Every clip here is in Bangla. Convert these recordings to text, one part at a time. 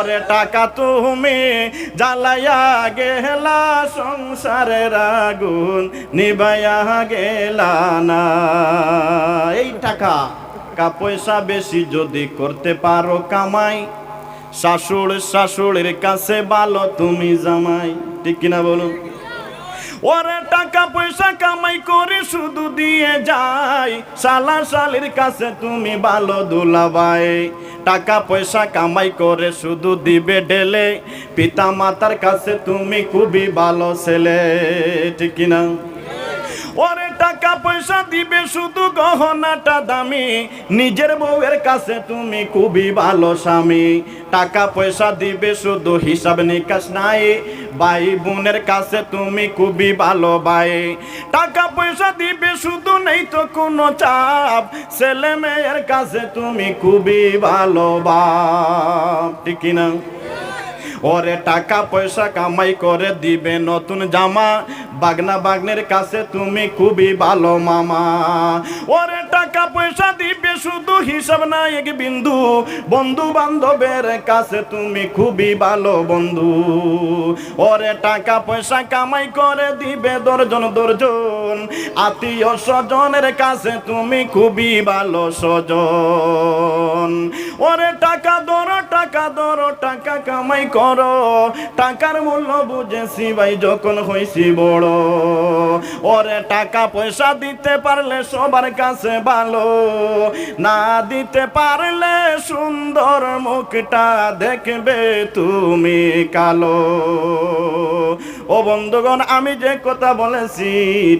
পরে টাকা তুমি জ্বালাইয়া গেলা সংসারের আগুন নিবাইয়া গেলা না। এই টাকা টাকা পয়সা বেশি যদি করতে পারো কামাই, শাশুড় শাশুড়ির কাছে ভালো তুমি জামাই। ঠিক কিনা বলুন? ওরে টাকা পয়সা কামাই করে শুধু দিয়ে যায় সালা সালির কাছে তুমি ভালো দুলাবাই টাকা পয়সা কামাই করে শুধু দিবে ঢেলে। পিতা মাতার কাছে তুমি খুবই ভালো ছেলে, ঠিক কিনা? ওরে টাকা পয়সা দিবে শুধু গহনাটা দামি। নিজের বউয়ের কাছে তুমি খুবই ভালো স্বামী। টাকা পয়সা দিবে শুধু হিসাব নিকাশ নাই। ভাই বোনের কাছে তুমি খুবই ভালো ভাই। টাকা পয়সা দিবে শুধু নেই তো কোনো চাপ। ছেলে মেয়ের কাছে তুমি খুবই ভালো বাপ ঠিক না? ওরে টাকা পয়সা কামাই করে দিবে নতুন জামা। বাগনা বাগনের কাছে তুমি খুবই ভালো মামা। ওরে টাকা পয়সা দিবে শুধু হিসাব না এক বিন্দু। বন্ধু বান্ধবের কাছে তুমি খুবই ভালো বন্ধু। ওরে টাকা পয়সা কামাই করে দিবে দর্জন দর্জন। আত্মীয় স্বজনের কাছে তুমি খুবই ভালো স্বজন। ওরে টাকা ধরো টাকা ধরো, টাকা কামাই করো। টাকার মূল্য বুঝেছি ভাই, যখন হয়েছি বড়। ওরে টাকা পয়সা দিতে পারলে সবার কাছে ভালো। না দিতে পারলে সুন্দর মুখটা দেখবে তুমি কালো। ও বন্ধুগণ, আমি যে কথা বলেছি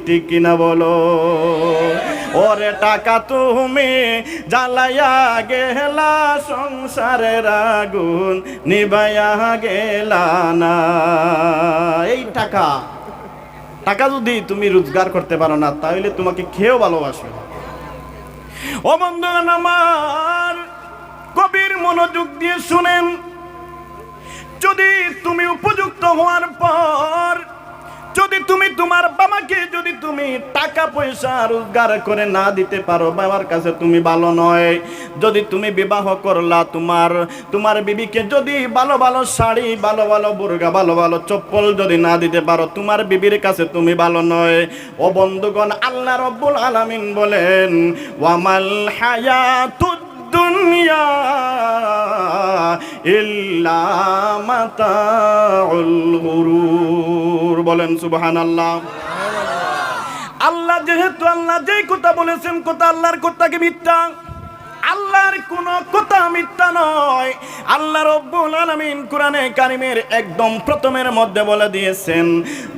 ঠিক কিনা বলো? ওরে টাকা তুমি জ্বালাইয়া গেলা, সংসারের আগুন নিবাইয়া গেলা না। এই টাকা টাকা যদি তুমি রোজগার করতে পারো না, তাহলে তোমাকে খেয়েও ভালোবাসো ও বন্ধুগণ আমার কবির মনোযোগ দিয়ে শুনেন। যদি তুমি উপযুক্ত হওয়ার পর যদি তুমি তোমার বাবাকে, যদি তুমি টাকা পয়সা রোজগার করে না দিতে পারো, বাবার কাছে তুমি ভালো নয়। যদি তুমি বিবাহ করলা, তোমার তোমার বিবিকে যদি ভালো ভালো শাড়ি, ভালো ভালো বুর্গা ভালো ভালো চপ্পল যদি না দিতে পারো, তোমার বিবির কাছে তুমি ভালো নয়। ও বন্ধুগণ, আল্লাহ রব্বুল আলামিন বলেন, ওয়ামাল হায়াতুদ দুনিয়া ইল্লা মাতাউল গুরুর। বলেন সুবহানাল্লাহ। আল্লাহ যেহেতু আল্লাহ যেই কথা বলেছেন কথা আল্লাহর কথাকে মিথ্যা। আল্লাহর কোন কথা মিথ্যা নয়। আল্লাহ রব্বুল আলামিন কোরআনে কারিমের একদম প্রথমের মধ্যে বলে দিয়েছেন,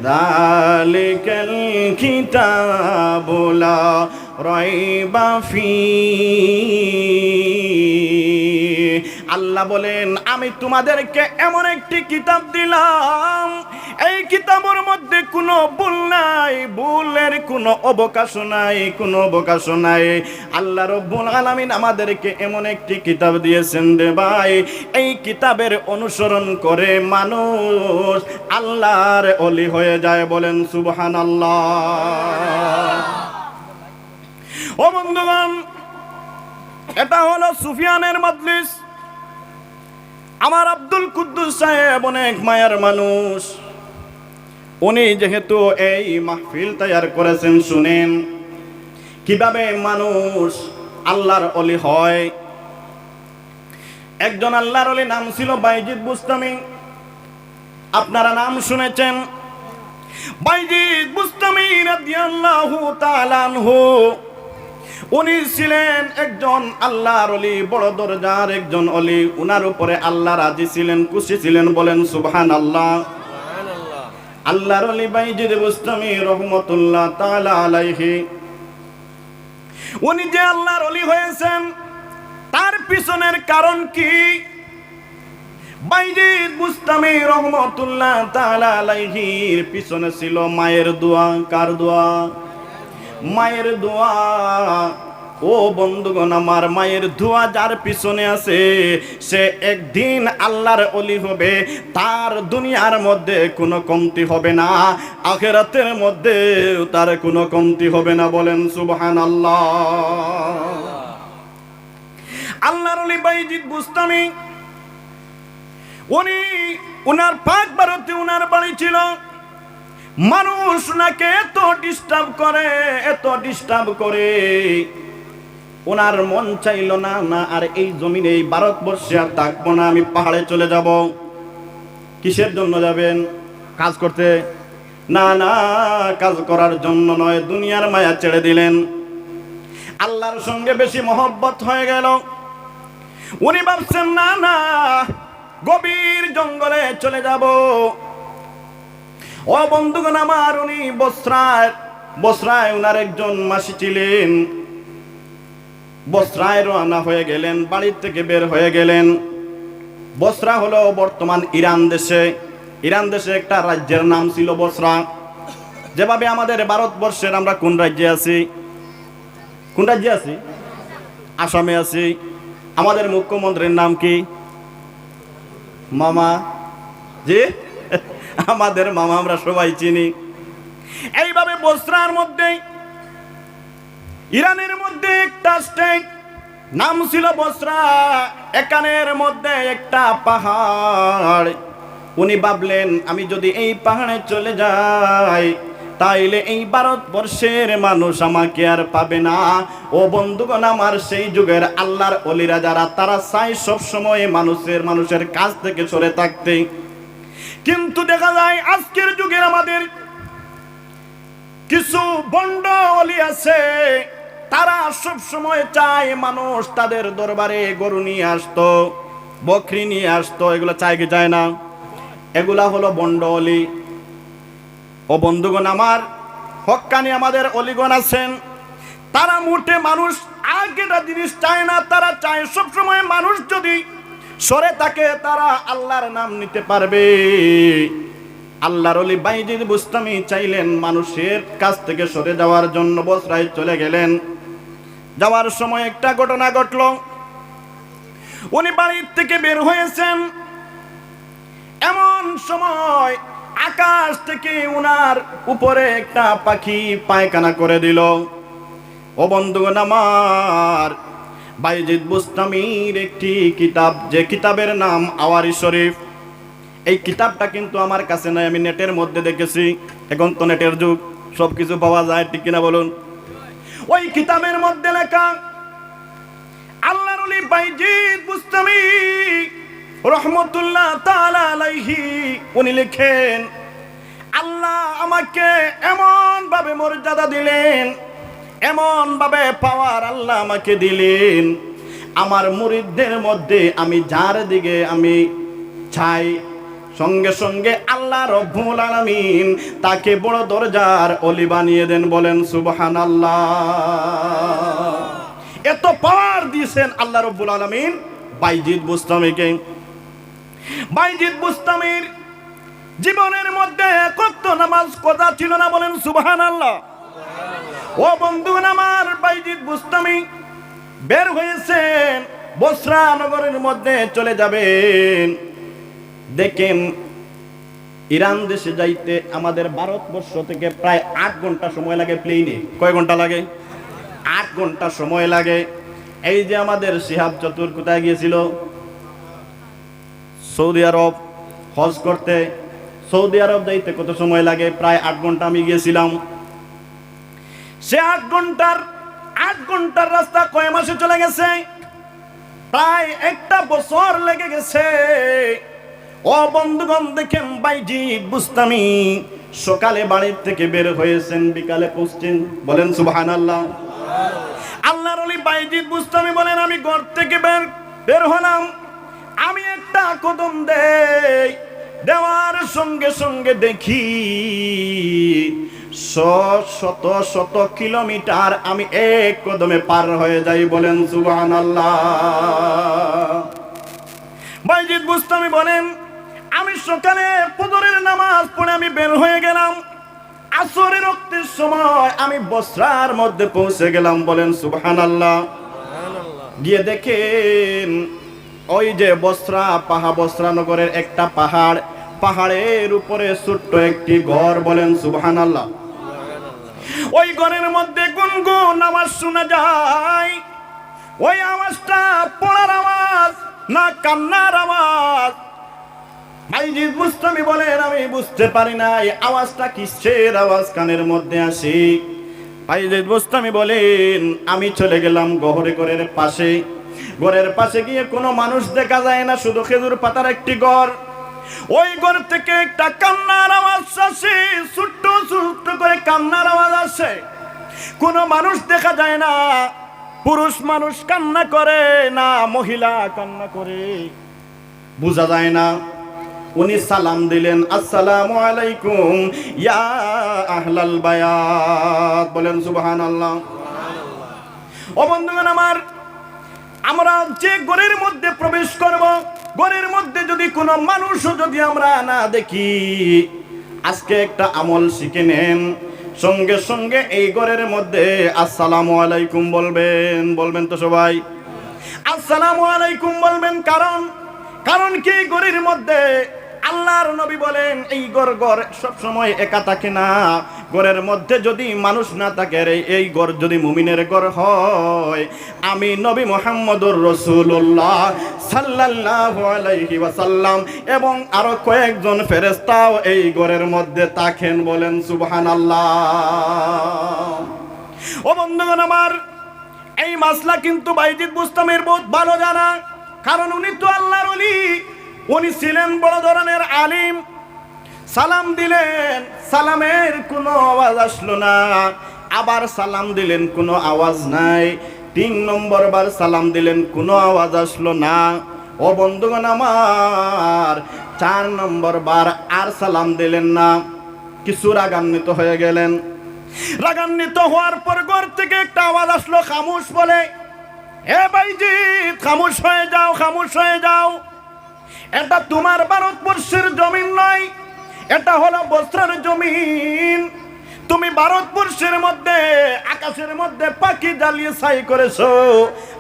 দালিকাল কিতাবুলা রাইবা ফি আল্লাহ বলেন, আমি তোমাদেরকে এমন একটি কিতাব দিলাম। এই কিতাবের মধ্যে কোনো ভুল নাই, ভুলের কোনো অবকাশ নাই, কোনো অবকাশ নাই। আল্লাহ রব্বুল আলামিন আমাদেরকে এমন একটি কিতাব দিয়েছেন রে ভাই। এই কিতাবের অনুসরণ করে মানুষ আল্লাহর অলি হয়ে যায় বলেন, সুবহানাল্লাহ। ও বন্ধুগণ, এটা হলো সুফিয়ানের মজলিস। আমার আব্দুল কুদ্দুস সাহেব অনেক মায়ার মানুষ। উনি যেহেতু এই মাহফিল তৈয়ার করেছেন, শুনেন। কীভাবে মানুষ আল্লাহর অলি হয়? একজন আল্লাহর অলি নাম ছিল বাইজিদ বুস্তামি। আপনারা নাম শুনেছেন? বাইজিদ বুস্তামি রাদিয়াল্লাহু তাআলা আনহু। উনি ছিলেন একজন আল্লাহর অলি বড় দরজার একজন অলি। উনার উপরে আল্লাহ রাজি ছিলেন খুশি ছিলেন বলেন সুবহান আল্লাহ আল্লাহর অলি বাইজিদ বুস্তামি রহমতুল্লাহ তাআলা আলাইহি। উনি যে আল্লাহর অলি হয়েছেন তার পিছনের কারণ কি? বাইজিদ বুস্তামি রহমতুল্লাহ তাআলা আলাইহির পিছনে ছিল মায়ের দোয়া। কার দোয়া? মায়ের দোয়া। ও বন্ধুগণ, আমার মায়ের দোয়া যার পিছনে আছে, সে একদিন আল্লাহর অলি হবে। তার দুনিয়ার মধ্যে কোনো কমতি হবে না, আখেরাতের মধ্যে তার কোনো কমতি হবে না বলেন সুবহান আল্লাহ আল্লাহর অলি বাইজিদ বুঝতামি উনি উনার পাক ভারতে উনার বাড়ি ছিল। মানুষ ওনাকে এত ডিস্টার্ব করে, এত ডিস্টার্ব করে। ওনার মন চাইল না না, আর এই জমিনে, এই ভারতবর্ষে আর থাকব না, আমি পাহাড়ে চলে যাব। কিসের জন্য যাবেন? কাজ করতে? না না, কাজ করার জন্য নয়, দুনিয়ার মায়া ছেড়ে দিলেন। আল্লাহর সঙ্গে বেশি মহব্বত হয়ে গেল। উনি ভাবছেন, না না, গভীর জঙ্গলে চলে যাব। ও বন্ধুগণ আমার উনি বস্ত্রায় বস্ত্রায় উনার একজন মাসি ছিলেন। বস্ত্রায় রওনা হয়ে গেলেন, বাড়ির থেকে বের হয়ে গেলেন। বসরা হলো বর্তমান ইরান দেশে। ইরান দেশে একটা রাজ্যের নাম ছিল বসরা। যেভাবে আমাদের ভারতবর্ষের আমরা কোন রাজ্যে আছি? কোন রাজ্যে আছি? আসামে আছি। আমাদের মুখ্যমন্ত্রীর নাম কি? মামা? জি? আমাদের মামা আমরা সবাই চিনি। এইভাবে বস্ত্রার মধ্যে, ইরানের মধ্যে একটা স্টেট নাম ছিল বসরা। একানের মধ্যে একটা পাহাড়। উনি ভাবলেন, আমি যদি এই পাহাড়ে চলে যাই, তাইলে এই ভারতবর্ষের মানুষ আমাকে আর পাবে না। ও বন্ধুগণ, আমার সেই যুগের আল্লাহর অলিরা যারা, তারা চায় সবসময় মানুষের মানুষের কাছ থেকে সরে থাকতে। কিন্তু দেখা যায় আজকের যুগের আমাদের কিছু বন্ড অলি আছে, তারা সব সময় চায় মানুষ তাদের দরবারে গরু নিয়ে আসতো, বকরি নিয়ে আসতো, এগুলো চায় কি চায় না? এগুলা হলো বন্ড অলি ও বন্ধুগণ আমার হক্কানি আমাদের অলিগণ আছেন, তারা মুঠে মানুষ আগেটা জিনিস চায় না, তারা চায় সবসময় মানুষ যদি সরে তাকে তারা আল্লাহর নাম নিতে পারবে। আল্লাহর অলি বাইজিদ বুস্তামি চাইলেন মানুষের কাছ থেকে সরে যাওয়ার জন্য বসরায় চলে গেলেন। যাওয়ার সময় একটা ঘটনা ঘটল। উনি বাড়ির থেকে বের হয়েছেন। এমন সময় আকাশ থেকে উনার উপরে একটা পাখি পায়খানা করে দিল। ও বন্ধুগণ আমার বাইজিদ বুস্তামির একটি কিতাব, যে কিতাবের নাম আওয়ারি শরীফ। এই কিতাবটা কিন্তু আমার কাছে নাই, আমি নেটের মধ্যে দেখেছি এখন তো নেটের যুগ সব কিছু পাওয়া যায়, ঠিক কিনা বলুন? ওই কিতাবের মধ্যে লেখা, আল্লাহর বাইজিদ বুস্তামি রহমতুল্লাহ তাআলা আলাইহি, উনি লিখেন, আল্লাহ আমাকে এমন ভাবে মর্যাদা দিলেন এমন ভাবে পাওয়ার আল্লাহ আমাকে দিলেন। আমার মুরিদদের মধ্যে আমি যার দিকে আমি চাই, সঙ্গে সঙ্গে আল্লাহ রব্বুল আলামিন তাকে বড় দরজার অলি বানিয়ে দেন, বলেন সুবহান এত পাওয়ার দিয়েছেন আল্লাহ রব্বুল আলামিন। বাইজিদ বুস্তামিকে। বাইজিদ বুস্তামির জীবনের মধ্যে কত নামাজ কথা ছিল না, বলেন সুবহান আল্লাহ ও বন্ধু আমার বাইজিদ বুস্তামি বের হয়েছেন বসরা নগরের মধ্যে চলে যাবেন। দেখেন ইরান দেশে যাইতে আমাদের ভারতবর্ষ থেকে প্রায় আট ঘণ্টা সময় লাগে প্লেনে। কয় ঘণ্টা লাগে? আট ঘণ্টা সময় লাগে। এই যে আমাদের সিহাব চতুর কোথায় গিয়েছিল? সৌদি আরব হজ করতে। সৌদি আরব যাইতে কত সময় লাগে? প্রায় আট ঘণ্টা আমি গিয়েছিলাম। সে আট ঘণ্টার আট ঘণ্টার রাস্তা কয় মাসে চলে গেছে? প্রায় একটা বছর লেগে গেছে। ও বন্ধুগণ, দেখেন বাইজি বুঝতামি সকালে বাড়ির থেকে বের হয়েছেন, বিকালে পৌঁছছেন বলেন সুবাহান আল্লাহ আল্লাহর অলি বাইজিদ বুঝতামি বলেন, আমি ঘর থেকে বের বের হলাম। আমি একটা কদম দেই, দেওয়ার সঙ্গে সঙ্গে দেখি শত শত কিলোমিটার আমি এক কদমে পার হয়ে যাই বলেন সুবহান আল্লাহ বাইজিদ বুস্তামি বলেন আমি সকালে ফজরের নামাজ পড়ে আমি বের হয়ে গেলাম। আসরের রক্তের সময় আমি বসরার মধ্যে পৌঁছে গেলাম বলেন সুবহান আল্লাহ গিয়ে দেখেন ওই যে বস্ত্রা পাহা বস্ত্রা নগরের একটা পাহাড় পাহাড়ের উপরে ছোট্ট একটি ঘর বলেন সুবহান আল্লাহ ওই ঘরের মধ্যে গুনগুন আওয়াজ শোনা যায়। ওই আওয়াজটা পড়ার আওয়াজ, না কান্নার আওয়াজ। ভাইজি বুঝতামি বলেন, আমি বুঝতে পারি না এই আওয়াজটা কিসের আওয়াজ কানের মধ্যে আসি। ভাইজিদ বুঝতামি বলেন, আমি চলে গেলাম গহরে ঘরের পাশে। ঘরের পাশে গিয়ে কোনো মানুষ দেখা যায় না, শুধু খেজুর পাতার একটি ঘর। ওই ঘর থেকে একটা কান্নার আওয়াজ আসে ছোট্ট ছোট্ট করে কান্নার আওয়াজ আসে। কোনো মানুষ দেখা যায় না পুরুষ মানুষ কান্না করে না মহিলা কান্না করে। বোঝা যায় না উনি সালাম দিলেন আসসালামু আলাইকুম ইয়া আহলাল বায়াত। বলেন সুবহানাল্লাহ। ও বন্ধুগণ আমার আমরা যে ঘরের মধ্যে প্রবেশ করব ঘরের মধ্যে যদি কোনো মানুষও যদি আমরা না দেখি, আজকে একটা আমল শিখে নেন। সঙ্গে সঙ্গে এই ঘরের মধ্যে আসসালামু আলাইকুম বলবেন। বলবেন তো সবাই। আসসালামু আলাইকুম বলবেন কারণ কারণ কি ঘরের মধ্যে আল্লাহর নবী বলেন, এই ঘর ঘর সব সময় একা থাকে না। ঘরের মধ্যে যদি মানুষ না থাকে রে এই ঘর যদি মুমিনের ঘর হয়, আমি নবী মোহাম্মদুর রসুল্লাহ সাল্লাল্লাহু আলাইহি ওয়াসাল্লাম এবং আরও কয়েকজন ফেরেস্তাও এই ঘরের মধ্যে থাকেন বলেন সুবহানাল্লাহ। ও বন্ধুগণ আমার, এই মাসলা কিন্তু বাইজিদ বুস্তামের বহুত ভালো জানা, কারণ উনি তো আল্লাহর অলি উনি ছিলেন বড় ধরনের আলিম সালাম দিলেন, সালামের কোনো আওয়াজ আসলো না। আবার সালাম দিলেন, কোনো আওয়াজ নাই। তিন নম্বর বার সালাম দিলেন, কোনো আওয়াজ আসলো না। ও বন্ধুগণ আমার, চার নম্বর বার আর সালাম দিলেন না। কিছু রাগান্বিত হয়ে গেলেন। রাগান্বিত হওয়ার পর ঘর থেকে একটা আওয়াজ আসলো, খামুশ বলে হে ভাইজি খামুশ হয়ে যাও, খামুশ হয়ে যাও। এটা তোমার ভারতবর্ষের জমিন নয় এটা হলো বস্ত্রের জমিন। তুমি ভারতবর্ষের মধ্যে, আকাশের মধ্যে পাখি জ্বালিয়ে ছাই করেছ।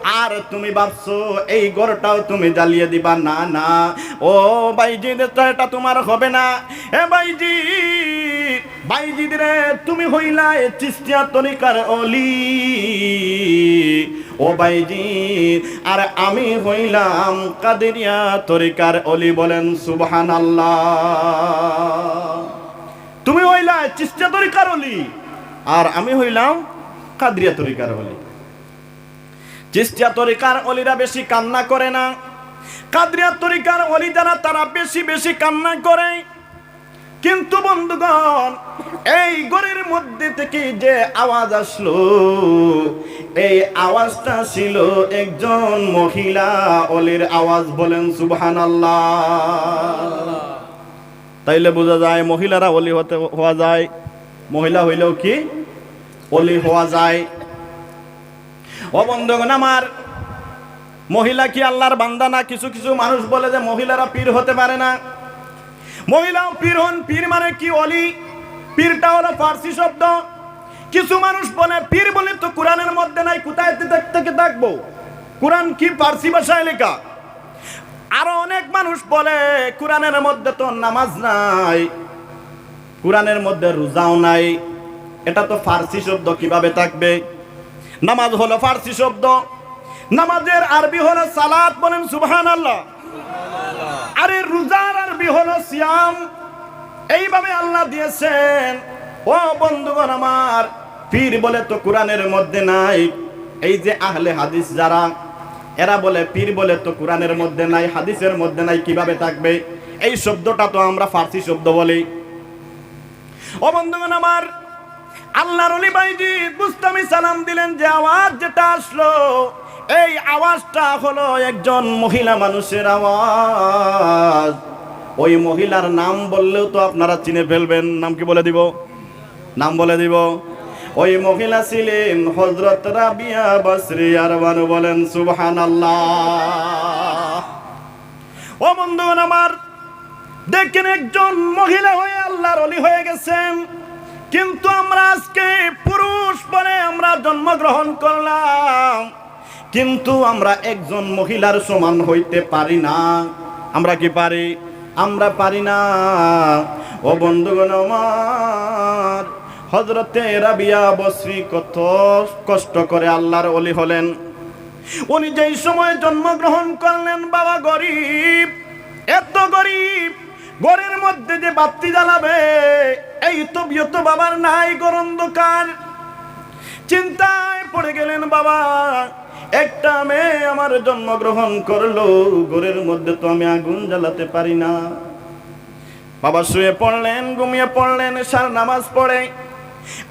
আর তুমি ভাবছ, এই ঘরটাও তুমি জ্বালিয়ে দিবা। না না। ও বাইজি এটা তোমার হবে না। এ বাইজি বাইজি রে তুমি হইলা এ চিস্তিয়া তরিকার অলি। ও বাইজি আর আমি হইলাম কাদেরিয়া তরিকার অলি বলেন সুবহান আল্লাহ তুমি হইলা চিস্তিয়া তরিকার অলি, আর আমি হইলাম কাদরিয়া তরিকার অলি। চিস্তিয়া তরিকার অলিরা বেশি কান্না করে না। কাদরিয়া তরিকার অলি যারা, তারা বেশি বেশি কান্না করে। কিন্তু বন্ধুগণ, এই ঘরের মধ্যে থেকে যে আওয়াজ আসলো, এই আওয়াজটা ছিল একজন মহিলা অলির আওয়াজ বলেন সুবহান তাইলে বোঝা যায় মহিলারা অলি হতে হওয়া যায়, মহিলা হইলেও কি অলি হওয়া যায়। ও বন্ধুগণ আমার, মহিলা কি আল্লাহর বান্দা না? কিছু কিছু মানুষ বলে যে মহিলারা পীর হতে পারে না। মহিলাও পীর হন, পীর মানে কি অলি? পীরটা হলো ফার্সি শব্দ। কিছু মানুষ বলে, পীর বলে তো কোরআনের মধ্যে নাই, কোথায় থেকে থাকব কোরআন কি ফার্সি ভাষায় লেখা? আরও অনেক মানুষ বলে, কোরআনের মধ্যে তো নামাজ নাই, কোরআনের মধ্যে রোজাও নাই। এটা তো ফার্সি শব্দ, কীভাবে থাকবে? নামাজ হলো ফার্সি শব্দ। নামাজের আরবি হলো সালাত বলেন সুবহান আল্লাহ আরে রোজার আরবি হলো সিয়াম। এইভাবে আল্লাহ দিয়েছেন। ও বন্ধুগণ আমার, পীর বলে তো কোরআনের মধ্যে নাই। এই যে আহলে হাদিস যারা, এরা বলে পীর বলে তো কোরআনের মধ্যে নাই, হাদিসের মধ্যে নাই, কীভাবে থাকবে? এই শব্দটা তো আমরা ফার্সি শব্দ বলি। ও বন্ধুগণ আমার, আল্লাহর অলি বাইজি বুস্তামি সালাম দিলেন যে আওয়াজ যেটা আসলো এই আওয়াজটা হলো একজন মহিলা মানুষের আওয়াজ। ওই মহিলার নাম বললেও তো আপনারা চিনে ফেলবেন। নাম কি বলে দিব? নাম বলে দিব। ওই মহিলা ছিলেন হজরত রাবিয়া বসরি আর বানু বলেন সুবহান ও বন্ধুগণ আমার, দেখেন একজন মহিলা হয়ে আল্লাহর অলি হয়ে গেছেন। কিন্তু আমরা আজকে পুরুষ বলে আমরা জন্মগ্রহণ করলাম। কিন্তু আমরা একজন মহিলার সমান হইতে পারি না। আমরা কি পারি? আমরা পারি না। ও বন্ধুগণ আমার হজরতে রাবিয়া বসরি কত কষ্ট করে আল্লাহর অলি হলেন। উনি যেই সময় জন্মগ্রহণ করলেন, বাবা গরিব, এত গরিব, ঘরের মধ্যে যে বাতি জ্বালাবে, এই তো বিয়ত বাবার নাই গরন্ধকার। চিন্তায় পড়ে গেলেন বাবা একটা মেয়ে আমার জন্মগ্রহণ করল, ঘরের মধ্যে তো আমি আগুন জ্বালাতে পারি না। বাবা শুয়ে পড়লেন, ঘুমিয়ে পড়লেন, সার নামাজ পড়ে।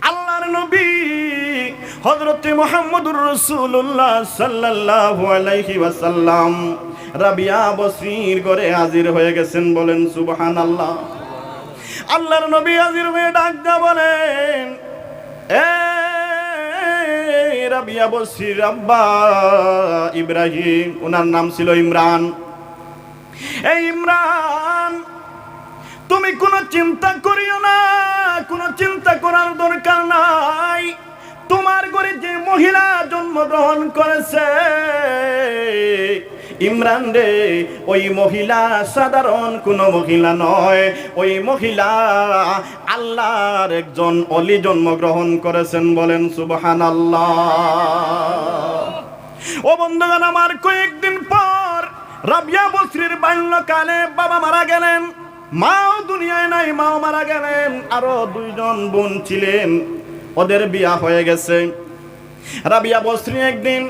আল্লাহর নবী হযরত মুহাম্মদুর রাসূলুল্লাহ সাল্লাল্লাহু আলাইহি ওয়াসাল্লাম রাবিয়া বসরির ঘরে হাজির হয়ে গেছেন, বলেন, সুবহানাল্লাহ। আল্লাহর নবী হাজির হয়ে ডাক দা বলেন, এ ইব্রাহিম ওনার নাম ছিল ইমরান। এই ইমরান, তুমি কোনো চিন্তা করিও না, কোনো চিন্তা করার দরকার নাই। তোমার ঘরে যে মহিলা জন্মগ্রহণ করেছে ইমরান রে, ওই মহিলা সাধারণ কোনো মহিলা নয়। ওই মহিলা আল্লাহর একজন অলি জন্মগ্রহণ করেছেন বলেন সুবহান আল্লাহ ও বন্ধুগণ, আমার কয়েকদিন পর রাবিয়া বসরির বাল্যকালে বাবা মারা গেলেন। মাও দুনিয়ায় নাই, মাও মারা গেলেন। আরও দুইজন বোন ছিলেন। ওদের বিয়া হয়ে গেছে। রাবিয়া বসরি একদিন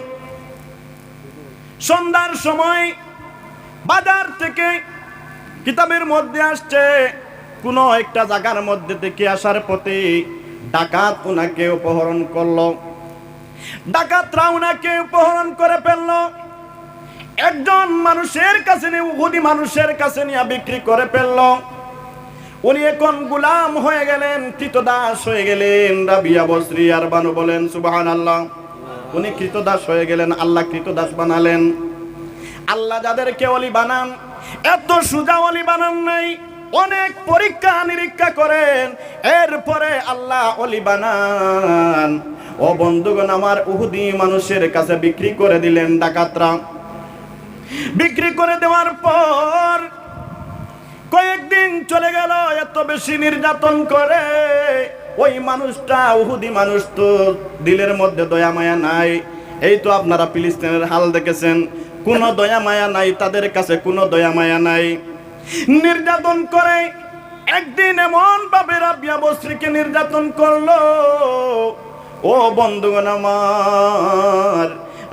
সন্ধ্যার সময় বাজার থেকে কিতাবের মধ্যে আসছে, কোনো একটা জায়গার মধ্যে থেকে আসার পথে ডাকাত ওনাকে অপহরণ করল। ডাকাতরা ওনাকে অপহরণ করে ফেলল। একজন মানুষের কাছে নিয়ে মানুষের কাছে নিয়ে বিক্রি করে ফেলল। উনি এখন গুলাম হয়ে গেলেন কৃতদাস হয়ে গেলেন, রাবিয়া বসরি আর বানু বলেন সুবাহান আল্লাহ উনি কৃতদাস হয়ে গেলেন, আল্লাহ কৃতদাস বানালেন। আল্লাহ যাদেরকে অলি বানান, এত সুজা অলি বানান নাই, অনেক পরীক্ষা নিরীক্ষা করেন, এরপরে আল্লাহ অলি বানান। ও বন্ধুগণ, আমার উহুদি মানুষের কাছে বিক্রি করে দিলেন ডাকাতরা। বিক্রি করে দেওয়ার পর কয়েকদিন চলে গেল, এত বেশি নির্যাতন করে। ওই মানুষটা, উহুদি মানুষ তো দিলের মধ্যে দয়া মায়া নাই। এই তো আপনারা ফিলিস্তিনের হাল দেখেছেন। কোনো দয়া মায়া নাই, তাদের কাছে কোনো দয়া মায়া নাই। নির্যাতন করে একদিন এমন ভাবে রাবিয়া বস্রীকে নির্যাতন করল। ও বন্ধুগণ আমার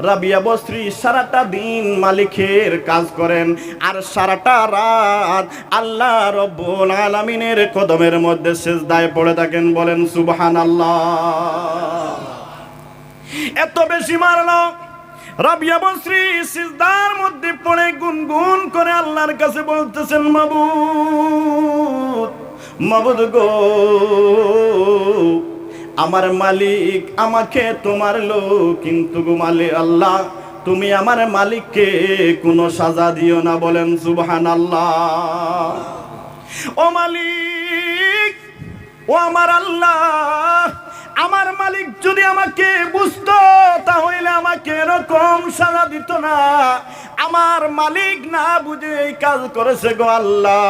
রাবিয়া বস্ত্রী সারাটা দিন মালিকের কাজ করেন। আর সারাটা রাত আল্লাহ রব্বুল আলামিনের কদমের মধ্যে সেজদায় পড়ে থাকেন, বলেন সুবহান আল্লাহ এত বেশি মারলো। রাবিয়া বস্রী সিজদার মধ্যে পড়ে গুনগুন করে আল্লাহর কাছে বলতেছেন, মাবুদ মাবুদ গো আমার মালিক আমাকে তোমার লো কিন্তু মালিক আল্লাহ, তুমি আমার মালিককে কোনো সাজা দিও না, বলেন সুবহান আল্লাহ ও মালিক, ও আমার আল্লাহ, আমার মালিক যদি আমাকে বুঝতো, তাহলে আমাকে এরকম সাজা দিত না। আমার মালিক না বুঝে এই কাজ করেছে গো আল্লাহ।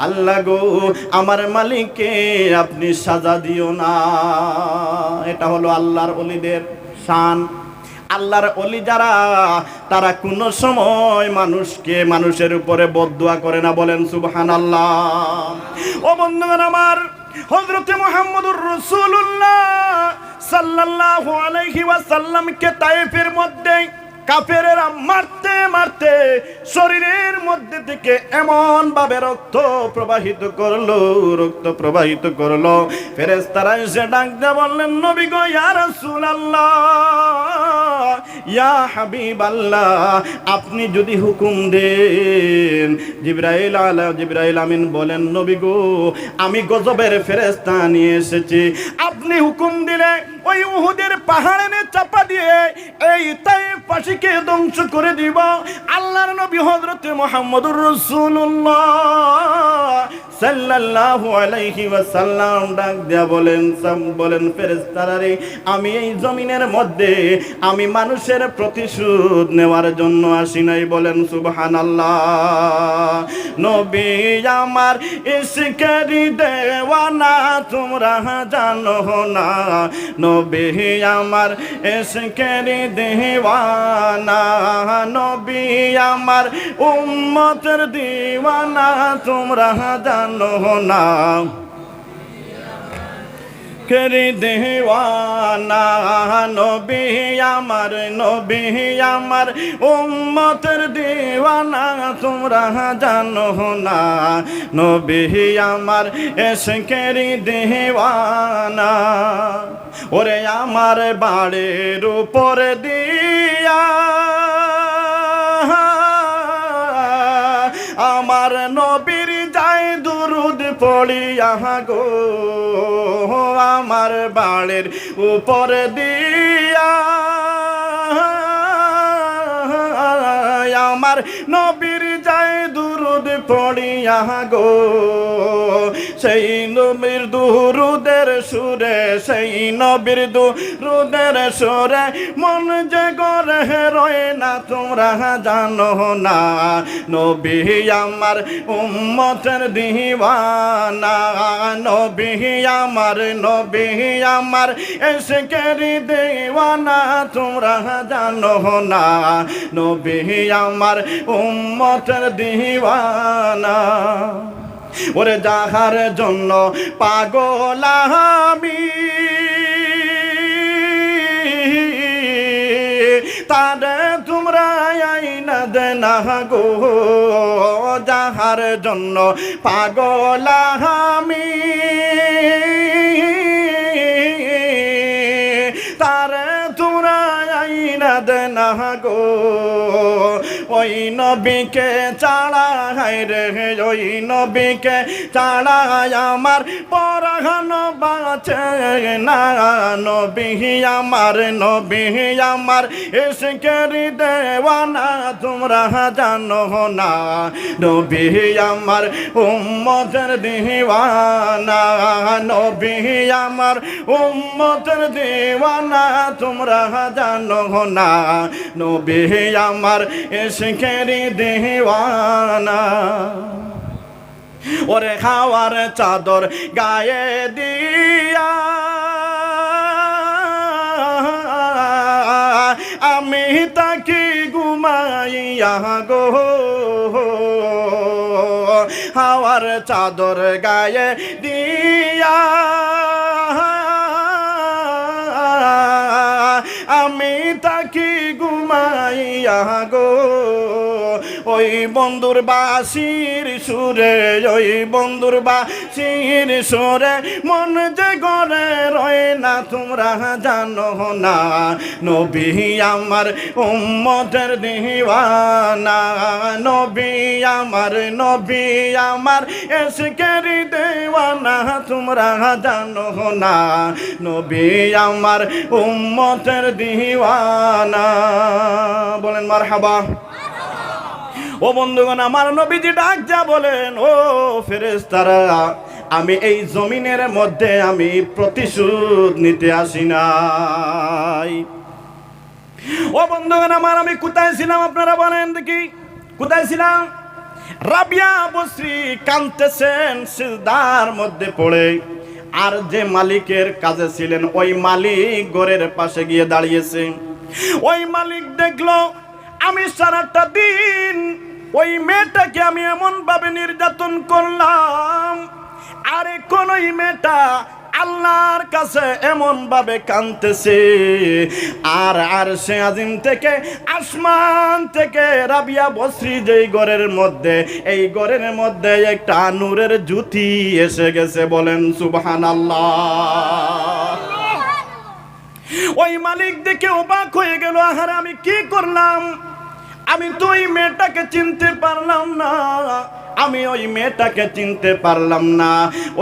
আল্লাহ গো, আমার মালিককে আপনি সাজা দিও না। এটা হলো আল্লাহর অলিদের শান। আল্লাহর অলি যারা, তারা কোন সময় মানুষকে মানুষের উপরে বদুয়া করে না বলেন সুবহান আল্লাহ ও বন্ধুগণ আমার হজরতে মোহাম্মদুর রসুল্লাহ সাল্লাল্লাহু আলাইহি ওয়াসাল্লামকে তাইফের মধ্যে কাফেরেরা মারতে মারতে শরীরের মধ্যে থেকে এমন ভাবে রক্ত প্রবাহিত করল, রক্ত প্রবাহিত করল। ফেরেশতারা এসে ডাক দিয়ে বললেন, নবী গো, ইয়া রাসূলুল্লাহ, ইয়া হাবিবাল্লাহ, আপনি যদি হুকুম দেন। জিব্রাইল আলা, জিব্রাইল আমিন বলেন, নবী গো, আমি গজবের ফেরেশতা নিয়ে এসেছি। আপনি হুকুম দিলে ওই উহুদের পাহাড়ে চাপা দিয়ে এই তাই পাশিকে ধ্বংস করে দিব। আল্লাহর নবী হজরতে মোহাম্মদুর রসুল্লাহ সাল্লাল্লাহু আলাইহি ওয়াসাল্লাম ডাক দিয়া বলেন বলেন ফেরেশতারা রে আমি এই জমিনের মধ্যে আমি মানুষের প্রতিশোধ নেওয়ার জন্য আসি নাই। বলেন, সুবহানাল্লাহ। নবী আমার ইসকেরি দেওয়ানা, তোমরা জানো না। নবী আমার ইসকেরি দেওয়ানা, নবী আমার উম্মতের দিওয়ানা, তোমরা জানো করি নবী আমার নবী আমার, উম্মতের তোমরা জানো না। নবী আমার, এসে কেরি দেওয়ানা, ওরে আমার বাড়ির উপর দিয়া। আমার নবীর পড়িয়া গো আমার বাড়ির উপর দিয়া। আমার নবীর যায় দুরুদ পড়িয়া গো। সেই নবীর দুরুদের সুরে, সেই নবীর দুরুদের সুরে, মন যে গরে রয় না, তোমরা জানো না। নবী আমার উম্মতের দিওয়ানা, নবী আমার নবী আমার এসে কেরি দেওয়ানা, তোমরা জানো না। নবী আমার উম্মতের দিওয়ানা। ওরে যাহার জন্য পাগল আমি, তারে তোমরা আইনা দে না গো। যাহার জন্য পাগল আমি, তারে তোমরা আইনা দে না গো। ওই নবীকে চাড়া হাই রে, ওই নবীকে চাড়া আমার পরহন বাঁচে না। নবী আমার নবী আমার এসকেরি দেওয়ানা, তোমরা জানো না। নবী আমার, উম্মতের দিওয়ানা। নবী আমার, উম্মতের দিওয়ানা, তোমরা জানো না। নবী আমার এসকেরি দেওয়ানা ওরে খাওয়ার চাদর গায়ে দিয়া আমি তাকি ঘুমাইয়া গো হাওয়ার চাদর গায়ে দিয়া আমি তাকি ঘুমাইয়া গো। ওই বন্ধুর বাসির সুরে, ওই বন্ধুর বাসির সুরে মন যে গড়ে রয় না, তোমরা জানো না। নবী আমার উম্মতের দিওয়ানা। নবী আমার নবী আমার এসকেরি দেওয়ানা, তোমরা জানো না। নবী আমার উম্মতের দিওয়ানা। বলেন মার হাবা ও বন্ধুগণ, আমার নবীজি ডাক যা বলেন, ও ফেরেশতারা, আমি এই জমিনের মধ্যে আমি প্রতিশোধ নিতে আসি নাই। ও বন্ধুগণ, আমার আমি কোথায় ছিলাম আপনারা বলেন দেখি। কোথায় ছিলাম? রাবিয়া বসরি কানতেছেন সিজদার মধ্যে পড়ে। আর যে মালিকের কাজে ছিলেন, ওই মালিক ঘরের পাশে গিয়ে দাঁড়িয়েছে। ওই মালিক দেখল, আমি সারাটা দিন ওই মেয়েটাকে আমি এমন ভাবে নির্যাতন করলাম, আরে কোন ওই মেয়েটা আল্লাহর কাছে এমন ভাবে কানতেছে আর আর সে আজিম থেকে, আসমান থেকে রাবিয়া বসরি যেই ঘরের মধ্যে, এই ঘরের মধ্যে একটা নূরের জুতি এসে গেছে বলেন সুবহান ওই মালিক দেখে অবাক হয়ে গেল, আহার, আমি কি করলাম? আমি তো ওই মেয়েটাকে চিনতে পারলাম না। আমি ওই মেয়েটাকে চিনতে পারলাম না।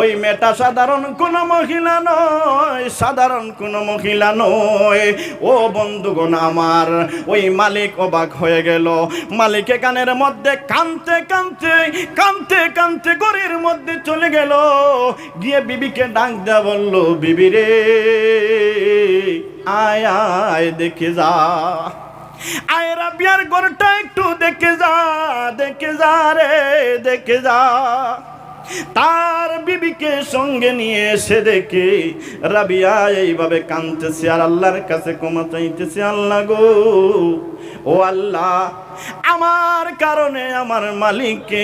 ওই মেয়েটা সাধারণ কোনো মহিলা নয়, সাধারণ কোনো মহিলা নয়। ও বন্ধুগণ আমার, ওই মালিক অবাক হয়ে গেল। মালিক কানের মধ্যে কানতে কানতে কানতে কানতে গড়ির মধ্যে চলে গেল। গিয়ে বিবিকে ডাক দেয়া বলল, বিবি রে, আয় আয়, দেখে যা। আয় রাবিয়ার ঘরটা একটু দেখে যা দেখে যা রে, দেখে যা। তার বিবিকে সঙ্গে নিয়ে এসে দেখে রাবিয়া এইভাবে কাঁদতেছে আর আল্লাহর কাছে ক্ষমা চাইতেছে, আল্লাহ গো, ও আল্লাহ, আমার কারণে আমার মালিককে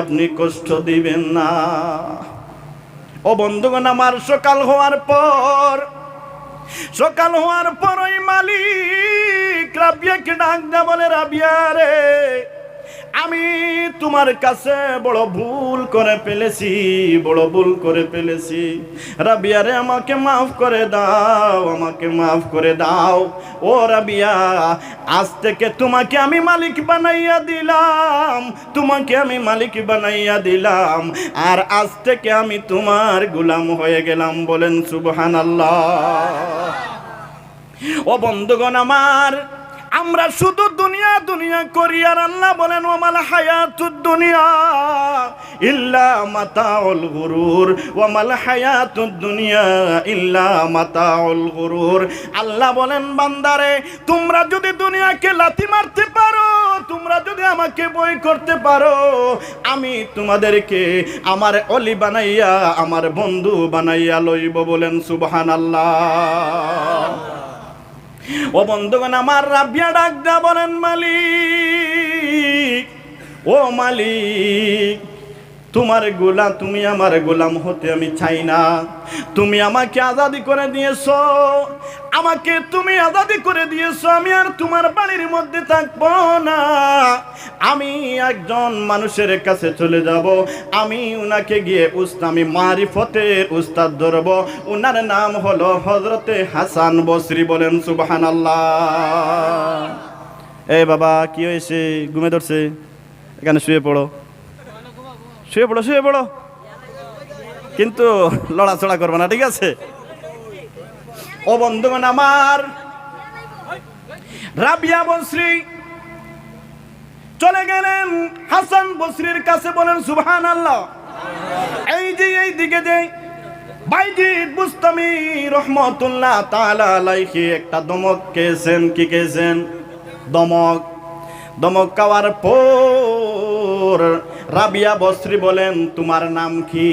আপনি কষ্ট দিবেন না। ও বন্ধুগণ, আমার সকাল হওয়ার পর সকাল হওয়ার পর ওই মালিক রাবিয়াকে ডাক দা বলে রাবিয়া রে আমি তোমার কাছে বড় ভুল করে ফেলেছি, বড় ভুল করে ফেলেছি। রাবিয়া রে, আমাকে মাফ করে দাও, আমাকে মাফ করে দাও। ও রাবিয়া, আজ থেকে তোমাকে আমি মালিক বানাইয়া দিলাম, তোমাকে আমি মালিক বানাইয়া দিলাম। আর আজ থেকে আমি তোমার গুলাম হয়ে গেলাম, বলেন সুবহানাল্লাহ। ও বন্ধুগণ আমার আমরা শুধু দুনিয়া দুনিয়া করি। আর আল্লাহ বলেন ওমাল হায়াতুদ দুনিয়া ইল্লা মাতাউল গুরুর। ওমাল হায়াতুদ দুনিয়া ইল্লা মাতাউল গুরুর। আল্লাহ বলেন, বান্দারে, তোমরা যদি দুনিয়াকে লাথি মারতে পারো, তোমরা যদি আমাকে বই করতে পারো, আমি তোমাদেরকে আমার অলি বানাইয়া, আমার বন্ধু বানাইয়া লইব বলেন সুবহানাল্লাহ। ও বন্ধুগণ আমার রাবিয়া ডাক বলেন মালিক ও মালিক। তোমার গোলাম, তুমি আমার গোলাম হতে আমি চাই না। তুমি আমাকে আজাদি করে দিয়েছ। আমাকে তুমি আজাদি করে দিয়েছ। আমি আর তোমার বাড়ির মধ্যে থাকব না। আমি একজন মানুষের কাছে চলে যাব। আমি উনাকে গিয়ে উস্ত আমি মারিফতের উস্তাদ ধরব। উনার নাম হলো হজরতে হাসান বসরি বলেন সুবাহান আল্লাহ এই বাবা, কি হয়েছে? ঘুমে ধরছে? এখানে শুয়ে পড়ো। শুয়ে পড়ো শুয়ে পড়ো। কিন্তু লড়াচড়া করবে না, ঠিক আছে? ও বন্ধুগণ আমার, রাবিয়া বসরি চলে গেলেন, হাসান বসরির কাছে বলেন সুবহান আল্লাহ এই যে, এই দিকে যে বাইজিদ বুস্তামি রহমতুল্লাহ তাআলা আলাইহি একটা দমক কেছেন কি কেছেন দমক। দমক খাওয়ার পর রাবিয়া বসরি বলেন, তোমার নাম কি?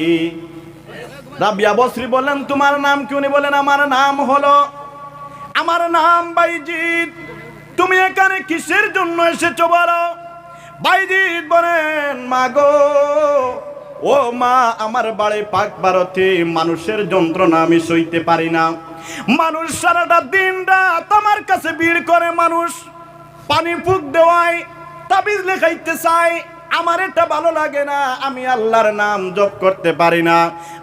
রাবিয়া বসরি বলেন, তোমার নাম কি? উনি বলেন, আমার নাম হলো, আমার নাম বাইজিৎ তুমি এখানে কিসের জন্য এসেছ বলো? বাইজিৎ বলেন মা গো ও মা, আমার বাড়ি পাক ভারতে মানুষের যন্ত্রণা আমি সইতে পারি না। মানুষ সারাটা দিন রাত আমার কাছে ভিড় করে মানুষ। পানি ফুক দেওয়ায়, তাবিজ লেখাইতে চাই আমার এটা ভালো লাগে না, আমি আল্লাহর নাম জপ করতে পারি না,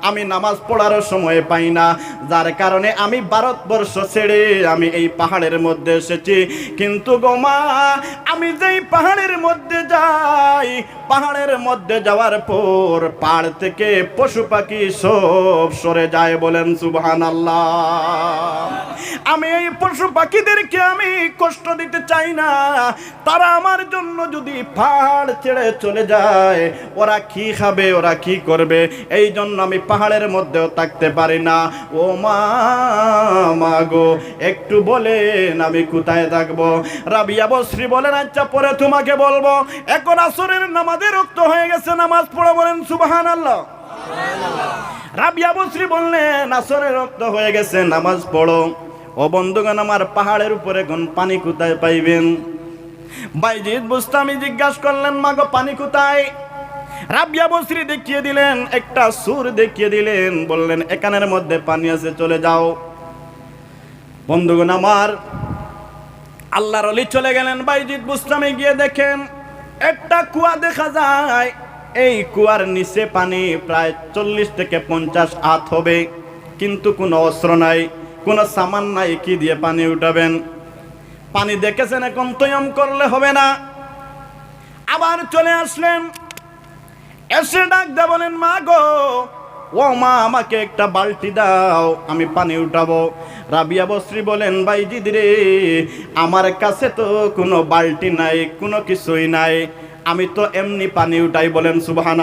আমি নামাজ পড়ারও সময় পাই না। যার কারণে আমি ভারতবর্ষ ছেড়ে আমি এই পাহাড়ের মধ্যে এসেছি। কিন্তু গোমা আমি যেই পাহাড়ের মধ্যে যাই, পাহাড়ের মধ্যে যাওয়ার পর পাহাড় থেকে পশু পাখি সব সরে যায় বলেন সুবহান আল্লাহ আমি এই পশু পাখিদেরকে আমি কষ্ট দিতে চাই না, তারা আমার জন্য যদি পাহাড় ছেড়ে চলে যায়। ওরা কি খাবে, ওরা কি করবে? এই জন্য আমি পাহাড়ের মধ্যেও থাকতে পারি না। ও মা গো, একটু বলেন আমি কোথায় থাকব? রাবিয়া বশ্রী বলেন আচ্ছা পরে তোমাকে বলব। এখন আসরের নামাজের রক্ত হয়ে গেছে, নামাজ পড়ে বলেন সুবাহান আল্লাহ রাবিয়া বশ্রী বললেন, আসরের রক্ত হয়ে গেছে, নামাজ পড়ো। ও বন্ধুগণ, আমার পাহাড়ের উপরে কোন পানি কোথায় পাইবেন? বাইজিৎ বুস্তামি জিজ্ঞাসা করলেন, মাগো, পানি কোথায়? রাবিয়া বসরি দেখিয়ে দিলেন, একটা সুর দেখিয়ে দিলেন, বললেন, এখানের মধ্যে পানি আছে, চলে যাও। বন্ধুগণ আমার, আল্লাহর অলি চলে গেলেন বাইজিৎ বুস্তামে গিয়ে দেখেন, একটা কুয়া দেখা যায়, এই কুয়ার নিচে পানি প্রায় চল্লিশ থেকে পঞ্চাশ হাত হবে, কিন্তু কোনো অস্ত্র নাই, কোনো সামান নাই, কি দিয়ে পানি উঠাবেন? পানি দেখেছেন এখন তৈম করলে হবে না। আবার চলে আসলেন। এসে ডাক দে বলেন, মা গো, ও মা, আমাকে একটা বালতি দাও, আমি পানি উঠাবো। রাবিয়া বস্ত্রী বলেন বাইজি রে আমার কাছে তো কোনো বালতি নাই, কোনো কিছুই নাই। আমি তো এমনি পানি উঠাই বলেন সুবহান